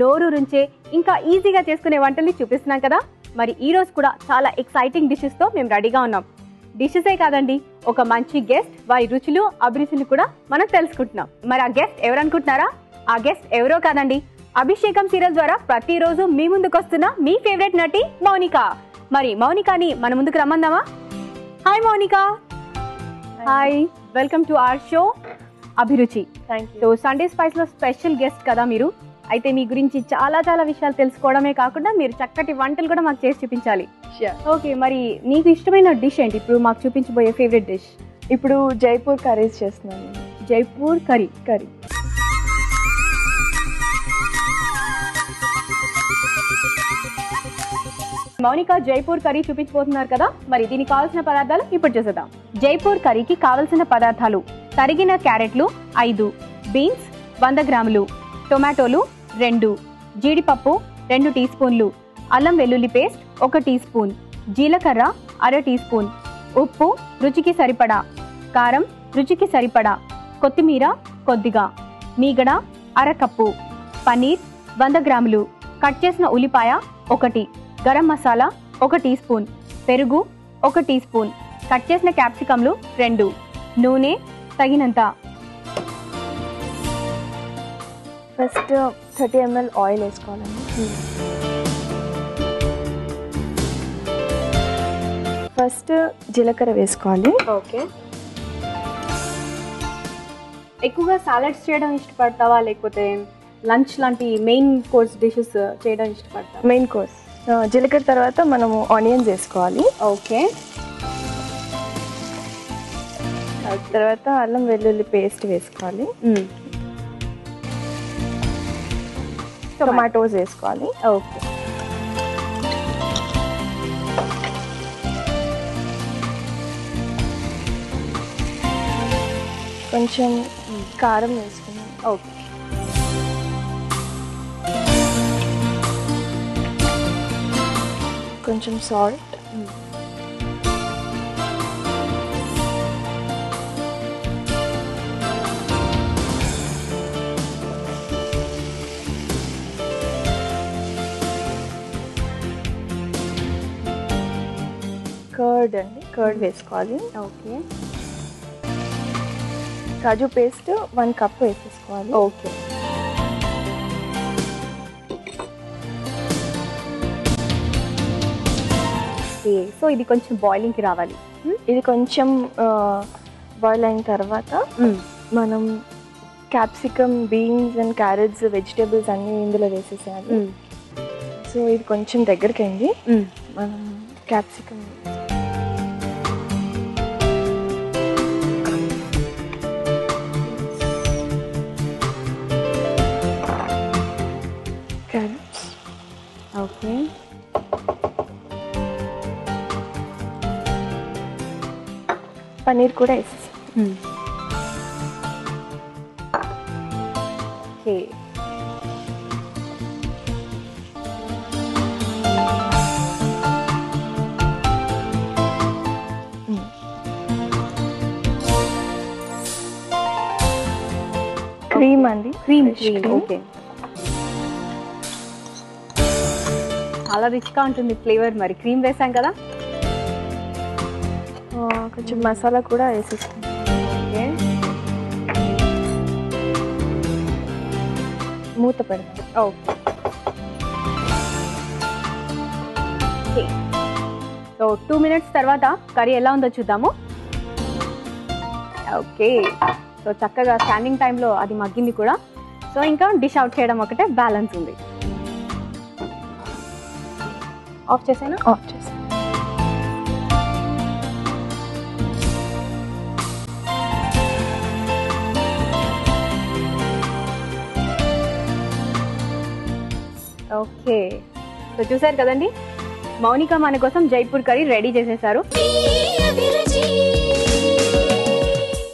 నోరూరుంచే ఇంకా ఈజీగా చేసుకునే వంటల్ని చూపిస్తున్నాం కదా. మరి ఈ రోజు కూడా చాలా ఎక్సైటింగ్ డిషెస్తో మేము రెడీగా ఉన్నాం. డిషెసే కాదండి ఒక మంచి గెస్ట్ వారి రుచులు అభిరుచులు కూడా మనం తెలుసుకుంటున్నాం. మరి ఆ గెస్ట్ ఎవరు అనుకుంటున్నారా ఆ గెస్ట్ ఎవరో కాదండి అభిషేకం సీరియల్ ద్వారా ప్రతిరోజు మీ ముందుకు వస్తున్న మీ ఫేవరెట్ నటి మౌనిక. మరి మౌనికాని మన ముందుకు రమ్మందామా? Hi Mounika. Hi welcome to our show Abhiruchi. Thank so Sunday స్పైస్లో special guest కదా మీరు. అయితే మీ గురించి చాలా చాలా విషయాలు తెలుసుకోవడమే కాకుండా మీరు చక్కటి వంటలు కూడా మాకు చేసి చూపించాలి. ఓకే మరి నీకు ఇష్టమైన డిష్ ఏంటి? ఇప్పుడు మాకు చూపించబోయే ఫేవరెట్ డిష్ ఇప్పుడు జైపూర్ కర్రీస్ చేస్తున్నాను. Jaipur curry. Curry. Mounika Jaipur curry చూపించబోతున్నారు కదా? మరి దీనికి కావాల్సిన పదార్థాలు ఇప్పుడు చూసేద్దాం. జైపూర్ కర్రీకి కావలసిన పదార్థాలు తరిగిన క్యారెట్లు ఐదు బీన్స్ వంద గ్రాములు టొమాటోలు రెండు. జీడిపప్పు రెండు టీ స్పూన్లు అల్లం వెల్లుల్లి పేస్ట్ ఒక టీ స్పూన్ జీలకర్ర అర టీ స్పూన్ ఉప్పు రుచికి సరిపడా. కారం రుచికి సరిపడా. కొత్తిమీర కొద్దిగా. మీగడ అర కప్పు. పన్నీర్ వంద గ్రాములు. కట్ చేసిన ఉల్లిపాయ ఒకటి. గరం మసాలా ఒక టీ స్పూన్ పెరుగు ఒక టీ స్పూన్ కట్ చేసిన క్యాప్సికమ్లు రెండు. నూనె తగినంత. ఫస్ట్ థర్టీ ఎంఎల్ ఆయిల్ వేసుకోవాలండి. ఫస్ట్ జీలకర్ర వేసుకోవాలి. ఓకే. ఎక్కువగా సాలడ్స్ చేయడం ఇష్టపడతావా? లేకపోతే లంచ్ లాంటి మెయిన్ కోర్స్ డిషెస్ చేయడం ఇష్టపడతావా? Main course. జీలకర్ర తర్వాత మనము ఆనియన్స్ వేసుకోవాలి. ఓకే. తర్వాత అల్లం వెల్లుల్లి పేస్ట్ వేసుకోవాలి. టొమాటోస్ వేసుకోవాలి. ఓకే కొంచెం కారం వేసుకున్నాం. ఓకే కొంచెం సాల్ట్ కర్డ్ అండి. కర్డ్ వేసుకోవాలి. ఓకే. కాజు పేస్ట్ వన్ కప్ వేసేసుకోవాలి. ఓకే. సో ఇది కొంచెం బాయిలింగ్కి రావాలి. ఇది కొంచెం బాయిల్ అయిన తర్వాత మనం capsicum beans and carrots vegetables అన్నీ ఇందులో వేసేసేయాలి. సో ఇది కొంచెం దగ్గరికి అయింది. మనం క్యాప్సికమ్ పన్నీర్ కూడా వేసేసి. ఓకే. క్రీమ్ అండి. Cream cream. cream. ఓకే. చాలా రిచ్గా ఉంటుంది ఫ్లేవర్. మరి క్రీమ్ వేసాం కదా? కొంచెం మసాలా కూడా వేసేస్తాం ఓకే మూత పెడతాం. ఓకే. సో టూ మినిట్స్ తర్వాత కర్రీ ఎలా ఉందో చూద్దాము. ఓకే. సో చక్కగా స్టాండింగ్ టైంలో అది మగ్గింది కూడా. సో ఇంకా డిష్ అవుట్ చేయడం ఒకటే బ్యాలెన్స్ ఉంది. ఆఫ్ చేసాను? ఆఫ్ చేస్తాం ఓకే. సో చూసారు కదండి? మౌనిక మన కోసం జైపూర్ కర్రీ రెడీ చేసేసారు.